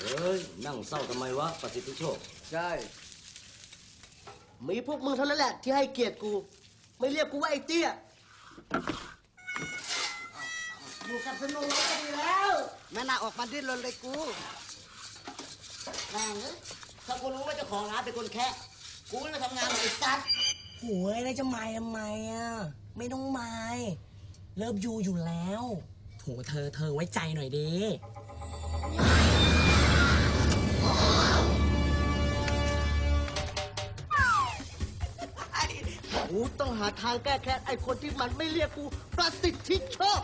เฮ้ย นั่งเศร้าทำไมวะ ประสิทธิโชค ใช่ มีพวกมึงเท่านั้นแหละที่ให้เกียรติกู ไม่เรียกกูว่าไอ้เตี้ยอยู่กับสนุกก็ดีแล้วแม่น่าออกมาดิ้นรนเลยกูแม่งเอ้ยถ้ากูรู้ว่าเจ้าของร้านเป็นคนแค่กูไม่มาทำงานหรอกไอ้สัตว์โหยอะไรจะไม่ทำไมอะ ไม่ต้องไม่เลิฟยูอยู่แล้วโถเธอเธอไว้ใจหน่อยดิ กูต้องหาทางแก้แค้นไอ้คนที่มันไม่เรียกกูประสิทธิโชค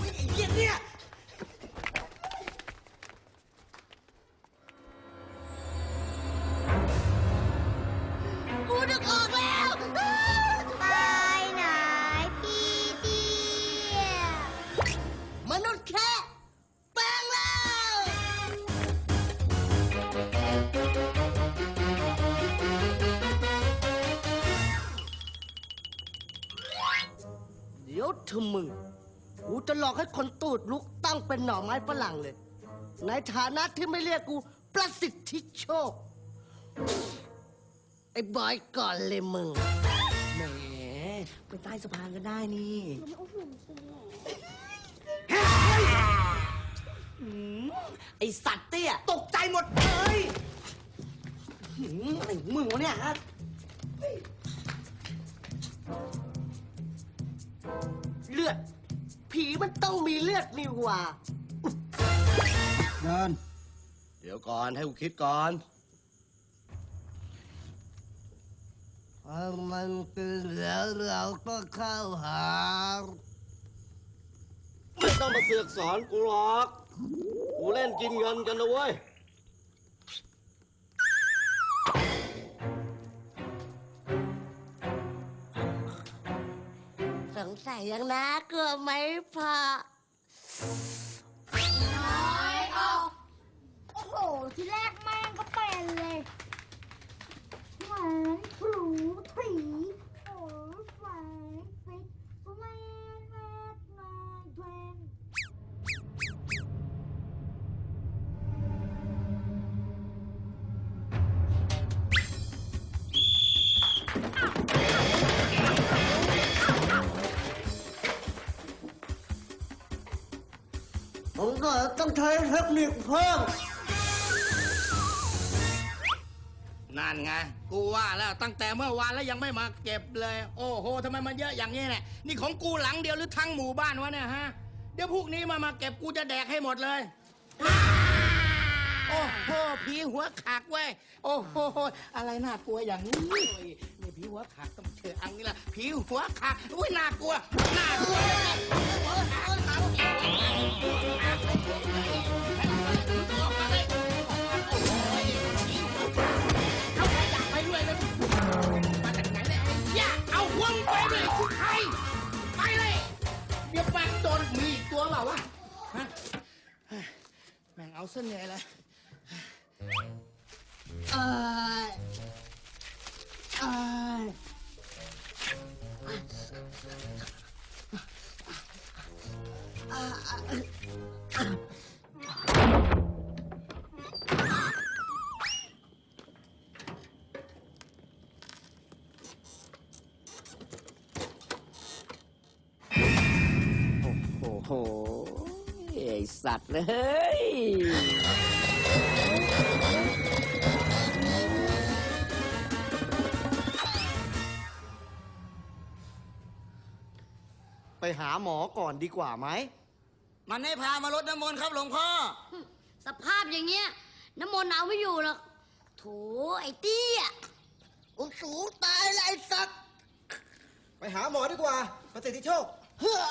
ไอ้เหี้ยเนี่ย กูนึกออกแล้ว ไปไหนพี่เตี้ยมนุษย์แค่ เดี๋ยวเธอมึงกูจะหลอกให้คนตูดลุกตั้งเป็นหน่อไม้ฝรั่งเลย ในฐานะที่ไม่เรียกกู ประสิทธิโชค ไอ้บอยก่อนเลยมึง แหมไปใต้สะพานก็ได้นี่หืมไอสัตว์เตี้ย ตกใจหมดเลยหืมอะไรของมึงวะเนี่ยฮะเลือด ผีมันต้องมีเลือดนี่หว่า เดิน เดี๋ยวก่อนให้กูคิดก่อนถ้ามันเป็นแล้วเราก็เข้าหาไม่ต้องมาเสือกสอนกูหรอก กูเล่นกินเงินกันนะเว้ย สงสัยยังนะเกลัวไหมพ่อ ผมก็ต้องใช้เทคนิคเพิ่ม นั่นไง กูว่าแล้วตั้งแต่เมื่อวานแล้วยังไม่มาเก็บเลย โอ้โหทำไมมันเยอะอย่างนี้เนี่ยนี่ของกูหลังเดียวหรือทั้งหมู่บ้านวะเนี่ยฮะ เดี๋ยวพวกนี้มามาเก็บกูจะแดกให้หมดเลย โอ้โหผีหัวขากเว้ย โอ้โห อะไรน่ากลัวอย่างนี้นี่ผีหัวขาดต้องเจออังนี่ละผีหัวขาดอุ้ยน่ากลัว น่ากลัวเลยเอ แม่งเอาเส้นใไอสัตว์เลย ไปหาหมอก่อนดีกว่าไหม มันให้พามาลดน้ำมนต์ครับหลวงพ่อ สภาพอย่างเงี้ย น้ำมนต์เอาไม่อยู่หรอกโถไอ้เตี้ยกูสูงตายแล้วไอ้สัตว์ ไปหาหมอดีกว่าประสิทธิโชค เฮ้อ